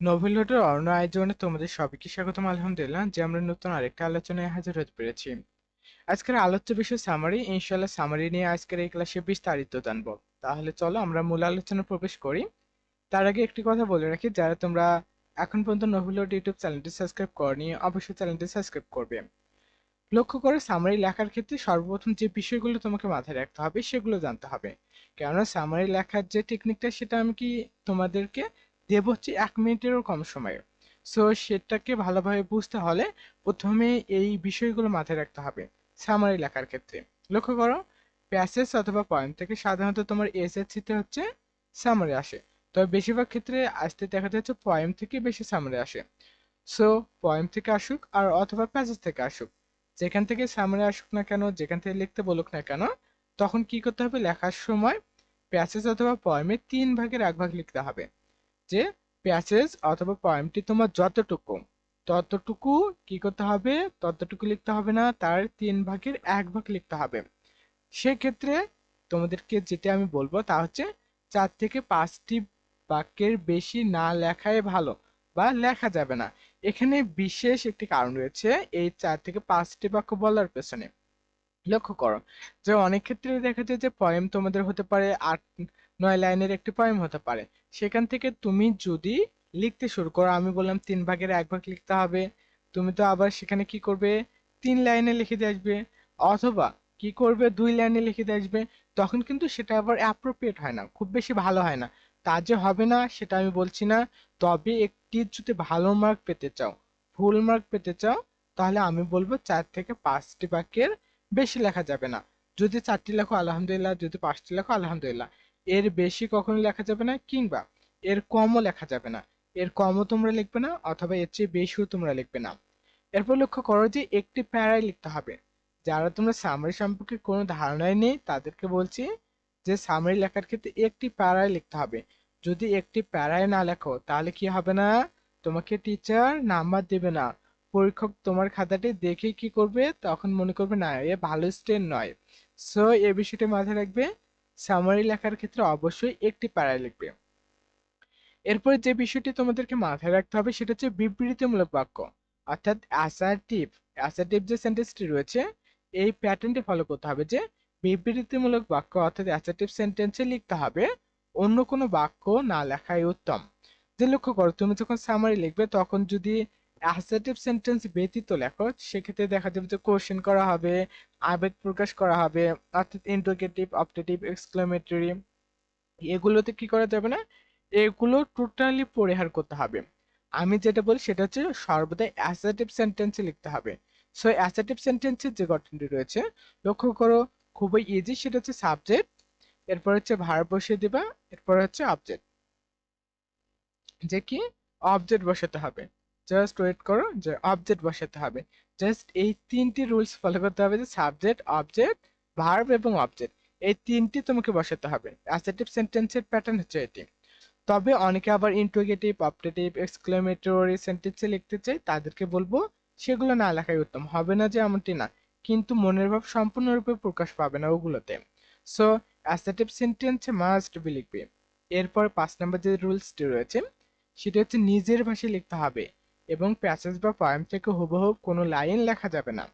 Novel রোডের অন্য আয়োজনে তোমাদের সবাইকে স্বাগতম, আলহামদুলিল্লাহ। যে আমরা নতুন আরেকটা আলোচনায় হাজির হতে পেরেছি। আজকের আলোচ্য বিষয় সামারি ইনশাল্লাহ সামারি নিয়ে আজকের এই ক্লাসে বিস্তারিত জানব। তাহলে চলো আমরা মূল আলোচনা প্রবেশ করি। তার আগে একটি কথা বলে রাখি, যারা তোমরা এখন পর্যন্ত নোভেল রোড ইউটিউব চ্যানেলটি সাবস্ক্রাইব করনি, অবশ্যই চ্যানেলটি সাবস্ক্রাইব করবে। লক্ষ্য করে সামারি লেখার ক্ষেত্রে সর্বপ্রথম যে বিষয়গুলো তোমাকে মাথায় রাখতে হবে, সেগুলো জানতে হবে। কেননা সামারি লেখার যে টেকনিকটা সেটা আমি কি তোমাদেরকে দেব হচ্ছে এক মিনিটেরও কম সময়ে। সো সেটাকে ভালোভাবে বুঝতে হলে প্রথমে এই বিষয়গুলো মাথায় রাখতে হবে সামারি লেখার ক্ষেত্রে। লক্ষ্য করো প্যাসেজ অথবা পয়েন্ট থেকে সাধারণত তোমার এসএসসিতে হচ্ছে সামারি আসে। তবে বেশিরভাগ ক্ষেত্রে আসতে দেখা যাচ্ছে পয়েম থেকে বেশি সামারি আসে। সো পয়েম থেকে আসুক আর অথবা প্যাসেজ থেকে আসুক। যেখান থেকে সামনে আসুক না কেন, যেখান থেকে লিখতে বলুক না কেন, তখন কি করতে হবে? লেখার সময় প্যাসেজ অথবা পয়েমের তিন ভাগের এক ভাগ লিখতে হবে। যে প্যাসেজ অথবা পয়েমটি তোমার যতটুকু, ততটুকু কি করতে হবে? ততটুকু লিখতে হবে না, তার তিন ভাগের এক ভাগ লিখতে হবে। সেক্ষেত্রে তোমাদেরকে যেটা আমি বলব তা হচ্ছে চার থেকে পাঁচটি বাক্যের বেশি না লেখাই ভালো বা লেখা যাবে না। এখানে বিশেষ একটি কারণ রয়েছে এই চার থেকে পাঁচটি বাক্য বলার পেছনে। লক্ষ্য করো যে অনেক ক্ষেত্রে দেখা যায় যে পয়েম তোমাদের হতে পারে আট, নয় লাইনের একটি পয়েম হতে পারে। সেখান থেকে তুমি যদি লিখতে শুরু করো, আমি বললাম তিন ভাগের এক ভাগ লিখতে হবে, তুমি তো আবার সেখানে কি করবে? তিন লাইনে লিখে দিয়ে আসবে, অথবা কি করবে? দুই লাইনে লিখে দিয়ে আসবে, তখন কিন্তু সেটা আবার অ্যাপ্রোপ্রিয়েট হয় না, খুব বেশি ভালো হয় না। তা যে হবে না, সেটা আমি বলছি না। তবে একটি যদি ভালো মার্ক পেতে চাও ফুল মার্ক পেতে চাও, তাহলে আমি বলব চার থেকে পাঁচটি বাক্যের বেশি লেখা যাবে না। যদি চারটি লেখো, আলহামদুলিল্লাহ, যদি পাঁচটি লেখো, আলহামদুলিল্লাহ। এর বেশি কখনো লেখা যাবে না, কিংবা এর কমও লেখা যাবে না। এর কমও তোমরা লিখবে না, অথবা এর চেয়ে বেশিও তোমরা লিখবে না। এরপর লক্ষ্য করো যে একটি প্যারায় লিখতে হবে। যারা তোমরা সামারি সম্পর্কে কোনো ধারণাই নেই, তাদেরকে বলছি যে সামারি লেখার ক্ষেত্রে একটি প্যারায় লিখতে হবে। যদি একটি প্যারায় না লেখো, তাহলে কি হবে না? তোমাকে টিচার নাম্বার দেবে না। পরীক্ষক তোমার খাতাটি দেখে কি করবে? তখন মনে করবে, না, এ ভালো স্টুডেন্ট নয়। সো এ বিষয়টি মাথায় রাখবে। সামারি লেখার ক্ষেত্রে অবশ্যই একটি প্যারায় লিখবে। এরপরে যে বিষয়টি তোমাদেরকে মাথায় রাখতে হবে, সেটা হচ্ছে বিবৃতিমূলক বাক্য। অর্থাৎ অ্যাসার্টিভ অ্যাসার্টিভ যে সেন্টেন্সটি রয়েছে, এই প্যাটার্নটি ফলো করতে হবে যে বিবৃতিমূলক বাক্য অর্থাৎ অ্যাসার্টিভ সেন্টেন্সে লিখতে হবে, অন্য কোনো বাক্য না লেখাই উত্তম। যে লক্ষ্য করো, তুমি যখন সামারি লিখবে, তখন যদি অ্যাসার্টিভ সেন্টেন্স ব্যতীত লেখো সেক্ষেত্রে দেখা যাবে যে কোশ্চেন করা হবে, আবেগ প্রকাশ করা হবে, অর্থাৎ ইন্টোগেটিভ অপটেটিভ এক্সক্লেমেটরি এগুলোতে কি করা যাবে না? এগুলো টোটালি পরিহার করতে হবে। আমি যেটা বলি সেটা হচ্ছে সর্বদা অ্যাসার্টিভ সেন্টেন্সে লিখতে হবে। সো অ্যাসার্টিভ সেন্টেন্সের যে গঠনটি রয়েছে, লক্ষ্য করো, খুবই ইজি সেটা হচ্ছে সাবজেক্ট এরপর হচ্ছে ভার বসিয়ে দিবা, এরপর হচ্ছে অবজেক্ট যে কি? অবজেক্ট বসাতে হবে। জাস্ট ওয়েট করো যে অবজেক্ট বসাতে হবে। জাস্ট এই তিনটি রুলস ফলো করতে হবে যে সাবজেক্ট অবজেক্ট ভার্ব এবং অবজেক্ট এই তিনটি তোমাকে বসাতে হবে। অ্যাসার্টিভ সেন্টেন্সের প্যাটার্ন হচ্ছে এটি। তবে অনেকে আবার ইন্টোগেটিভ অপটেটিভ এক্সক্লেমেটরি সেন্টেন্সে লিখতে চাই তাদেরকে বলব সেগুলো না লেখাই উত্তম। হবে না যে এমনটি না, কিন্তু মনের ভাব সম্পূর্ণরূপে প্রকাশ পাবে না ওগুলোতে। So assertive sentence must be লিখবে। এরপর পাঁচ নম্বর যে রুলসটি রয়েছে, সেটা হচ্ছে নিজের ভাষায় লিখতে হবে। এবং প্যাসেজ বা পয়েম থেকে হুবহু কোনো লাইন লেখা যাবে না।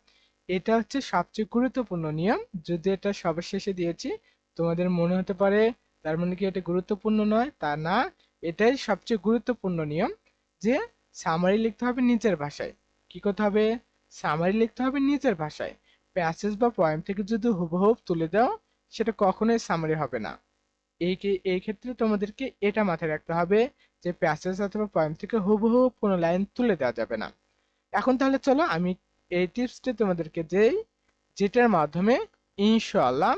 এটা হচ্ছে সবচেয়ে গুরুত্বপূর্ণ নিয়ম। যদি এটা সবার শেষে দিয়েছি, তোমাদের মনে হতে পারে, তার মানে কি এটা গুরুত্বপূর্ণ নয়? তা না, এটাই সবচেয়ে গুরুত্বপূর্ণ নিয়ম যে সামারি লিখতে হবে নিজের ভাষায়। কি করতে হবে? সামারি লিখতে হবে নিজের ভাষায়। প্যাসেজ বা পয়েম থেকে যদি হুবহু তুলে দাও, সেটা কখনোই সামারি হবে না। এই এই ক্ষেত্রে তোমাদেরকে এটা মাথায় রাখতে হবে যে প্যাসেজ অথবা পয়েম থেকে হুবহু কোনো লাইন তুলে দেওয়া যাবে না। এখন তাহলে চলো আমি এই টিপসটি তোমাদেরকে যেই যেটার মাধ্যমে ইনশাআল্লাহ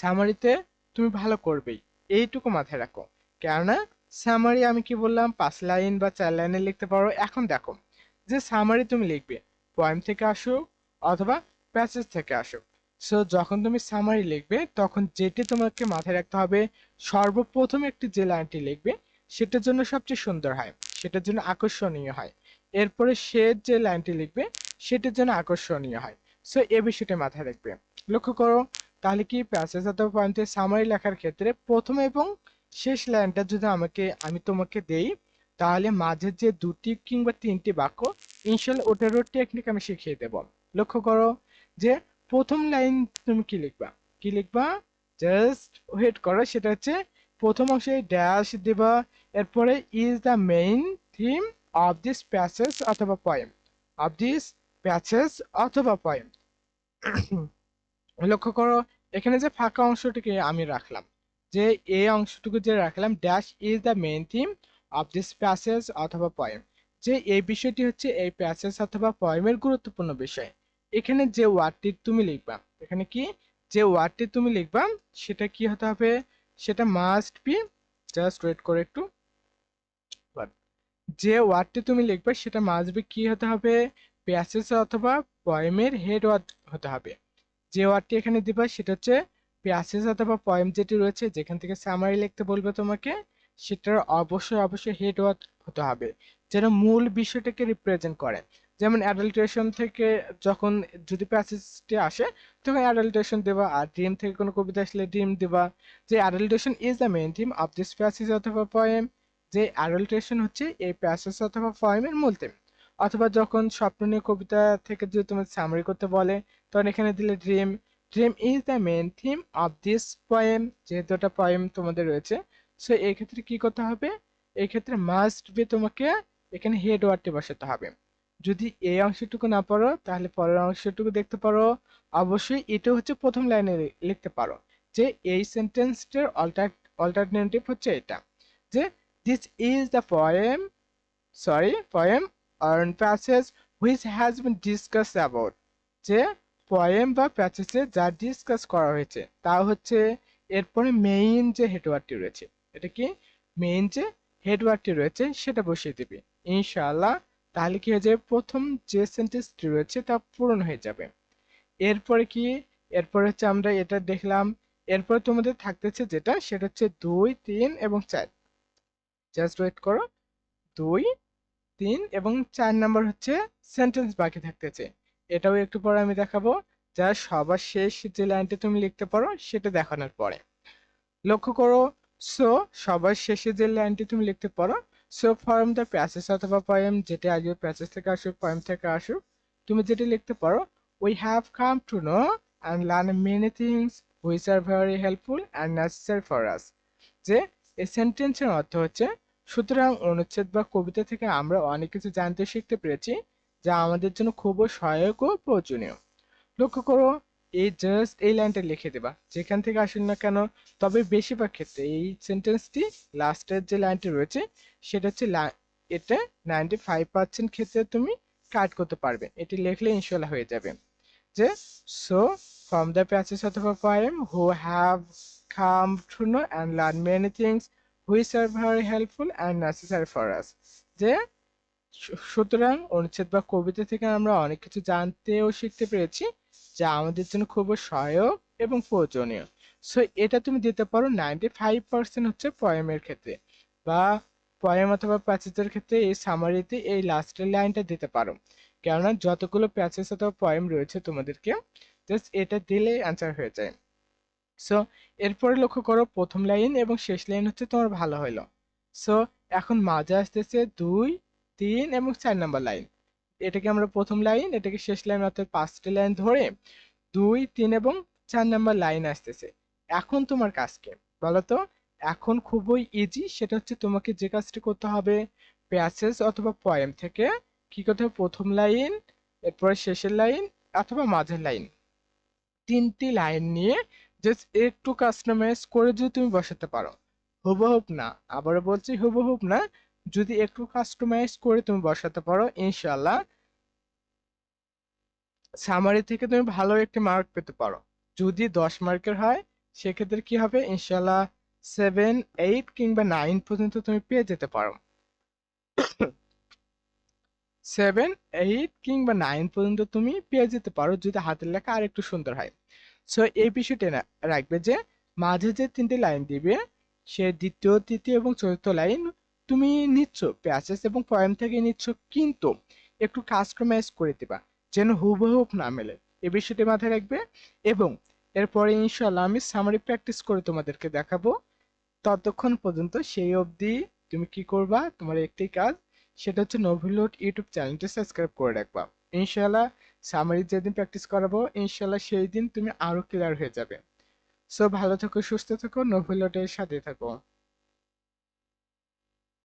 সামারিতে তুমি ভালো করবেই। এইটুকু মাথায় রাখো। কেননা সামারি আমি কি বললাম? পাঁচ লাইন বা চার লাইনে লিখতে পারো। এখন দেখো, যে সামারি তুমি লিখবে পয়েম থেকে আসুক অথবা প্যাসেজ থেকে আসুক সো যখন তুমি সামারি লিখবে, তখন যেটি তোমাকে মাথায় রাখতে হবে, সর্বপ্রথম একটি যে লাইনটি লিখবে, সেটার জন্য সবচেয়ে সুন্দর হয়, সেটার জন্য আকর্ষণীয় হয়। এরপরে সে যে লাইনটি লিখবে, সেটার জন্য আকর্ষণীয় হয়। সো এ বিষয়টা মাথায় রাখবে। লক্ষ্য করো, তাহলে কি প্যাসেজ অথবা পয়েন্টে সামারি লেখার ক্ষেত্রে প্রথম এবং শেষ লাইনটা যদি আমাকে, আমি তোমাকে দেই, তাহলে মাঝের যে দুটি কিংবা তিনটি বাক্য ইনশাল ওটারও টেকনিক আমি শিখিয়ে দেব। লক্ষ্য করো যে প্রথম লাইন তুমি কি লিখবা? কি লিখবা? জাস্ট ওয়েট করো, সেটা হচ্ছে প্রথম অংশে ড্যাশ দেবা, এরপরে is the main theme of this passage অথবা পয়েম অফ দিস প্যাসেজ অথবা পয়েম লক্ষ্য করো, এখানে যে ফাঁকা অংশটিকে আমি রাখলাম, যে এই অংশটুকু যে রাখলাম dash is the main theme of this passage অথবা পয়েম যে এই বিষয়টি হচ্ছে এই প্যাসেজ অথবা পয়েমের গুরুত্বপূর্ণ বিষয়। এখানে যে ওয়ার্ডটি তুমি লিখবা, এখানে কি? যে ওয়ার্ডটি তুমি লিখবা, সেটা কি হতে হবে? সেটা মাস্ট বি জাস্ট ওয়েট করে একটু। যে ওয়ার্ডটি তুমি লিখবে, সেটা মাস্ট বি কি হতে হবে? প্যাসেজ অথবা পয়েমের হেড ওয়ার্ড হতে হবে। যে ওয়ার্ডটি এখানে দিবা, সেটা হচ্ছে প্যাসেজ অথবা পয়েম যেটি রয়েছে, যেখান থেকে সামারি লিখতে বলবে তোমাকে, সেটার অবশ্যই অবশ্যই হেড ওয়ার্ড হতে হবে। যেন মূল বিষয়টাকে রিপ্রেজেন্ট করে। যেমন অ্যাডাল্ট্রেশন থেকে যখন যদি প্যাসেজটি আসে, তখন অ্যাডাল্ট্রেশন দেবা, আর ড্রিম থেকে কোনো কবিতা আসলে ড্রিম দেবা। যে adulteration is the main theme of this passage অথবা পয়েম যে অ্যাডাল্ট্রেশন হচ্ছে এই প্যাসেজ অথবা পয়েমের মূল থিম অথবা যখন স্বপ্ন নিয়ে কবিতা থেকে যদি তোমার সামারি করতে বলে, তখন এখানে দিলে dream dream is the main theme of this poem যেহেতু একটা পয়েম তোমাদের রয়েছে। সো এই ক্ষেত্রে কি করতে হবে? এই ক্ষেত্রে মাস্ট বি তোমাকে এখানে হেড ওয়ার্ডটি বসাতে হবে। যদি এই অংশটুকু না পারো তাহলে পরের অংশটুকু দেখতে পারো। অবশ্যই এটা হচ্ছে প্রথম লাইনে লিখতে পারো যে এই সেন্টেন্সটার অল্টার অল্টারনেটিভ হচ্ছে এটা, যে this is the poem sorry poem on passage which has been discuss about যে পয়েম বা প্যাসেজে যা ডিসকাস করা হয়েছে, তা হচ্ছে এরপরে মেইন যে হেডওয়ার্ডটি রয়েছে, এটা কি? মেইন যে হেডওয়ার্ডটি রয়েছে, সেটা বসিয়ে দিবি। ইনশাআল্লাহ তাহলে কি হয়ে যাবে? প্রথম যে সেন্টেন্সটি রয়েছে তা পূরণ হয়ে যাবে। এরপরে কি? এরপরে হচ্ছে আমরা এটা দেখলাম। এরপরে তোমাদের থাকতেছে যেটা, সেটা হচ্ছে দুই, তিন এবং চার। জাস্ট ওয়েট করো। দুই, তিন এবং চার নাম্বার হচ্ছে সেন্টেন্স বাকি থাকতেছে। এটাও একটু পরে আমি দেখাবো। যা সবার শেষ যে লাইনটা তুমি লিখতে পারো, সেটা দেখানোর পরে। লক্ষ্য করো সো সবার শেষে যে লাইনটি তুমি লিখতে পারো সো ফর্ম দ্য প্যাসেজ অথবা পয়েম যেটা আগে প্যাসেজ থেকে আসুক পয়েম থেকে আসুক, তুমি যেটা লিখতে পারো we have come to know and learn many things which are very helpful and necessary for us যে এই সেন্টেন্সের অর্থ হচ্ছে, সুতরাং অনুচ্ছেদ বা কবিতা থেকে আমরা অনেক কিছু জানতে শিখতে পেরেছি যা আমাদের জন্য খুবই সহায়ক ও প্রয়োজনীয়। লক্ষ্য করো এই জাস্ট এই লাইনটা লিখে দেবা। যেখান থেকে আসুন না কেন, তবে বেশিরভাগ ক্ষেত্রে এই সেন্টেন্সটি লাস্টের যে লাইনটি রয়েছে, সেটা হচ্ছে এটা নাইনটি ফাইভ পার্সেন্ট ক্ষেত্রে তুমি কাট করতে পারবে। এটি লিখলে ইনশাল্লাহ হয়ে যাবে। যে সো ফ্রম দ্য প্যাসেজ অথবা poem who have come to know and learn many things which are very helpful and necessary for us যে সুতরাং অনুচ্ছেদ বা কবিতা থেকে আমরা অনেক কিছু জানতে ও শিখতে পেরেছি, যা আমাদের জন্য খুবই সহায়ক এবং প্রয়োজনীয়। সো এটা তুমি দিতে পারো নাইনটি ফাইভ পার্সেন্ট হচ্ছে পয়েমের ক্ষেত্রে বা পয়েম অথবা প্যাসেজের ক্ষেত্রে এই সামারিতে এই লাস্টের লাইনটা দিতে পারো। কেননা যতগুলো প্যাসেজ অথবা পয়েম রয়েছে তোমাদেরকে জাস্ট এটা দিলে অ্যান্সার হয়ে যায়। সো এরপরে লক্ষ্য করো প্রথম লাইন এবং শেষ লাইন হচ্ছে তোমার ভালো হলো সো এখন মাঝে আসতেছে দুই তিন এবং চার নাম্বার লাইন। এটাকে আমরা প্রথম লাইন, এটাকে শেষ লাইন অর্থাৎ পাঁচটি লাইন ধরে দুই, তিন এবং চার নাম্বার লাইন আসতেছে। এখন তোমার কাজ কি বলতো? এখন খুবই ইজি সেটা হচ্ছে তোমাকে যে কাজটি করতে হবে প্যাসেজ অথবা পয়েম থেকে, কি করতে হবে? প্রথম লাইন, এরপরে শেষের লাইন অথবা মাঝের লাইন। তিনটি লাইন নিয়ে জাস্ট একটু কাস্টমাইজ করে যদি তুমি বসাতে পারো। হুবহুব না, আবারও বলছি হুবহুব না যদি একটু কাস্টমাইজ করে তুমি বসাতে পারো ইনশাল্লাহ সামারি থেকে তুমি ভালো একটি মার্ক পেতে পারো। যদি দশ মার্কের হয়, সেক্ষেত্রে কি হবে? ইনশাল্লাহ সেভেন এইট কিংবা নাইন পর্যন্ত তুমি পেয়ে যেতে পারো। সেভেন এইট কিংবা নাইন পর্যন্ত তুমি পেয়ে যেতে পারো, যদি হাতের লেখা আর একটু সুন্দর হয়। সো এই বিষয়টা রাখবে যে, মাঝে যে তিনটে লাইন দিবে, সে দ্বিতীয়, তৃতীয় এবং চতুর্থ লাইন তুমি নিচ্ছ প্যাসেজ এবং পয়েম থেকে নিচ্ছ কিন্তু একটু কাস্টমাইজ করে দিবা, যেন হুবহুব না মেলে। এ বিষয়টি মাথায় রাখবে এবং এরপরে ইনশাল্লাহ আমি সামারি প্র্যাকটিস করে তোমাদেরকে দেখাবো। ততক্ষণ পর্যন্ত সেই অবধি তুমি কি করবা, তোমার একটাই কাজ, সেটা হচ্ছে নোভিলোড ইউটিউব চ্যানেলটি সাবস্ক্রাইব করে রাখবা। ইনশাল্লাহ সামারি যেদিন প্র্যাকটিস করাবো ইনশাল্লাহ সেই দিন তুমি আরও ক্লিয়ার হয়ে যাবে। সো ভালো থেকো, সুস্থ থেকো নোভিলোডের সাথে থাকো।